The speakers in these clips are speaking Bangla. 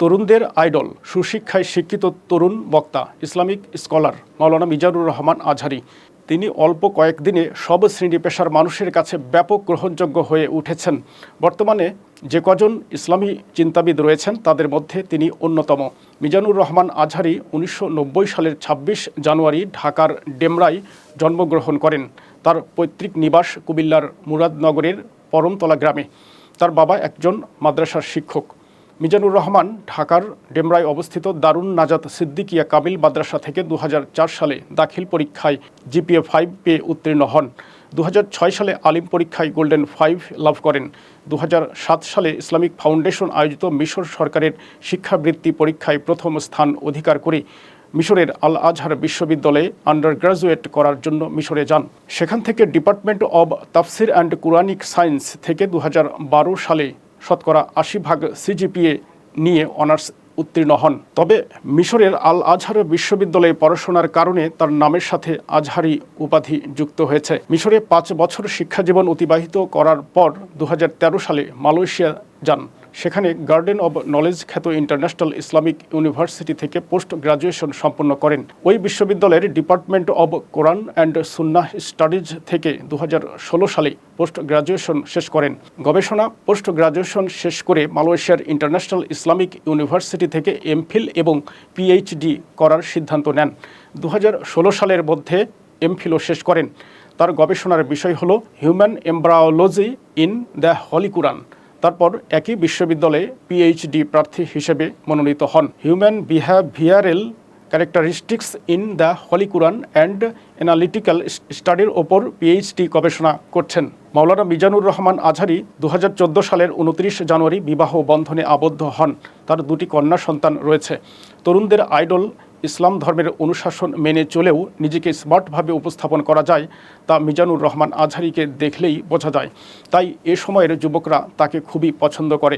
তরুণদের আইডল, সুশিক্ষায় শিক্ষিত তরুণ বক্তা, ইসলামিক স্কলার মাওলানা মিজানুর রহমান আজহারি। তিনি অল্প কয়েকদিনে সব শ্রেণি পেশার মানুষের কাছে ব্যাপক গ্রহণযোগ্য হয়ে উঠেছেন। বর্তমানে যে কজন ইসলামী চিন্তাবিদ রয়েছেন, তাদের মধ্যে তিনি অন্যতম। মিজানুর রহমান আজহারি উনিশশো নব্বই সালের ২৬ জানুয়ারি ঢাকার ডেমরায় জন্মগ্রহণ করেন। তার পৈতৃক নিবাস কুমিল্লার মুরাদনগরের পরমতলা গ্রামে। তার বাবা একজন মাদ্রাসার শিক্ষক। মিজানুর রহমান, ঢাকার ডেমরায় অবস্থিত দারুণ নাজাত সিদ্দিকিয়া কাবিল মাদ্রাসা থেকে দু হাজার চার সালে দাখিল পরীক্ষায় জিপিএ ফাইভ পেয়ে উত্তীর্ণ হন। দু হাজার ছয় সালে আলিম পরীক্ষায় গোল্ডেন ফাইভ লাভ করেন। দু হাজার সাত সালে ইসলামিক ফাউন্ডেশন আয়োজিত মিশর সরকারের শিক্ষাবৃত্তি পরীক্ষায় প্রথম স্থান অধিকার করে মিশরের আল আজহার বিশ্ববিদ্যালয়ে আন্ডার গ্রাজুয়েট করার জন্য মিশরে যান। সেখান থেকে department of Tafsir and Quranic science থেকে দু হাজার বারো সালে শতকরা আশি ভাগ সিজিপিএ নিয়ে অনার্স উত্তীর্ণ হন। তবে মিশরের আল আজহার বিশ্ববিদ্যালয়ে পড়াশোনার কারণে তার নামের সাথে আজহারি উপাধি যুক্ত হয়েছে। মিশরে পাঁচ বছর শিক্ষাজীবন অতিবাহিত করার পর দু হাজার তেরো সালে মালয়েশিয়া যান। সেখানে গার্ডেন অব নলেজ খ্যাত ইন্টারন্যাশনাল ইসলামিক ইউনিভার্সিটি থেকে পোস্ট গ্রাজুয়েশন সম্পন্ন করেন। ওই বিশ্ববিদ্যালয়ের department of Quran and sunnah studies থেকে দু হাজার ষোলো সালে পোস্ট গ্রাজুয়েশন শেষ করেন। গবেষণা পোস্ট গ্রাজুয়েশন শেষ করে মালয়েশিয়ার ইন্টারন্যাশনাল ইসলামিক ইউনিভার্সিটি থেকে এমফিল এবং পিএইচডি করার সিদ্ধান্ত নেন। দু হাজার ষোলো সালের মধ্যে এমফিলও শেষ করেন। তার গবেষণার বিষয় হল human embryology in the holy Quran তারপর একই বিশ্ববিদ্যালয়ে পিএইচডি প্রার্থী হিসেবে মনোনীত হন। Human behavioural characteristics in the holy Quran and analytical স্টাডির ওপর পিএইচডি গবেষণা করছেন। মাওলানা মিজানুর রহমান আজহারি দু সালের উনত্রিশ জানুয়ারি বিবাহ বন্ধনে আবদ্ধ হন। তার দুটি কন্যা সন্তান রয়েছে। তরুণদের আইডল ইসলাম ধর্মের অনুশাসন মেনে চলেও নিজেকে স্মার্টভাবে উপস্থাপন করা যায়, তা মিজানুর রহমান আজহারিকে দেখলেই বোঝা যায়। তাই এ সময়ের যুবকরা তাকে খুবই পছন্দ করে।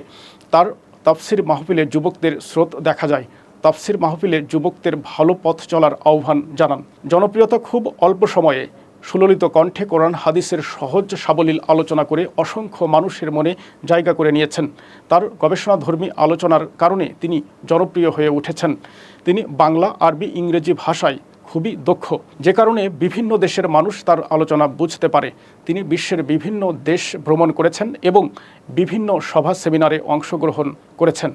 তার তাফসির মাহফিলে যুবকদের স্রোত দেখা যায়। তাফসির মাহফিলে যুবকদের ভালো পথ চলার আহ্বান জানান। জনপ্রিয়তা খুব অল্প সময়ে সুললিত কণ্ঠে কোরআন হাদিসের সহজ সাবলীল আলোচনা করে অসংখ্য মানুষের মনে জায়গা করে নিয়েছেন। তার গবেষণাধর্মী আলোচনার কারণে তিনি জনপ্রিয় হয়ে উঠেছেন। তিনি বাংলা, আরবি, ইংরেজি ভাষায় খুবই দক্ষ। যে কারণে বিভিন্ন দেশের মানুষ তার আলোচনা বুঝতে পারে। তিনি বিশ্বের বিভিন্ন দেশ ভ্রমণ করেছেন এবং বিভিন্ন সভা সেমিনারে অংশগ্রহণ করেছেন।